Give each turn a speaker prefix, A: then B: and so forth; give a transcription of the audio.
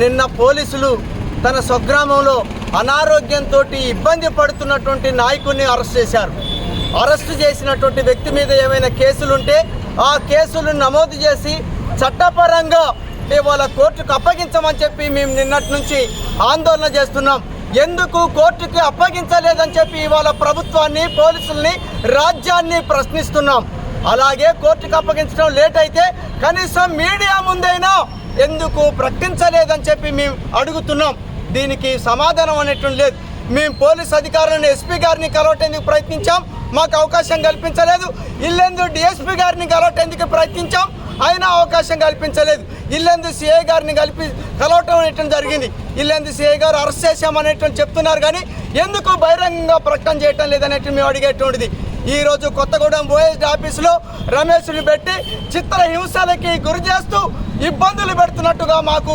A: నిన్న పోలీసులు తన స్వగ్రామంలో అనారోగ్యంతో ఇబ్బంది పడుతున్నటువంటి నాయకుడిని అరెస్ట్ చేశారు. అరెస్ట్ చేసినటువంటి వ్యక్తి మీద ఏమైనా కేసులుంటే ఆ కేసులు నమోదు చేసి చట్టపరంగా ఇవాళ కోర్టుకు అప్పగించమని చెప్పి మేము నిన్నటి నుంచి ఆందోళన చేస్తున్నాం. ఎందుకు కోర్టుకి అప్పగించలేదని చెప్పి ఇవాళ ప్రభుత్వాన్ని పోలీసుల్ని రాజ్యాన్ని ప్రశ్నిస్తున్నాం. అలాగే కోర్టుకు అప్పగించడం లేట్ అయితే కనీసం మీడియా ముందైనా ఎందుకు ప్రకటించలేదని చెప్పి మేము అడుగుతున్నాం. దీనికి సమాధానం అనేటువంటి లేదు. మేము పోలీస్ అధికారులను ఎస్పీ గారిని కలవటేందుకు ప్రయత్నించాం. మాకు అవకాశం కల్పించలేదు. ఇల్లెందు డిఎస్పీ గారిని కలవటేందుకు ప్రయత్నించాం. అయినా అవకాశం కల్పించలేదు. ఇల్లెందు సిఐ గారిని కలిపి కలవటం అనేటువంటి జరిగింది. ఇల్లెందు సిఐ గారు అరెస్ట్ చేశామనేటువంటి చెప్తున్నారు కానీ ఎందుకు బహిరంగంగా ప్రకటన చేయటం లేదనేటువంటి మేము అడిగేటువంటిది. ఈరోజు కొత్తగూడెం ఓఎస్డీ ఆఫీసులో రమేష్ని పెట్టి చిత్ర హింసలకి గురి చేస్తూ ఇబ్బందులు చేస్తున్నట్టుగా మాకు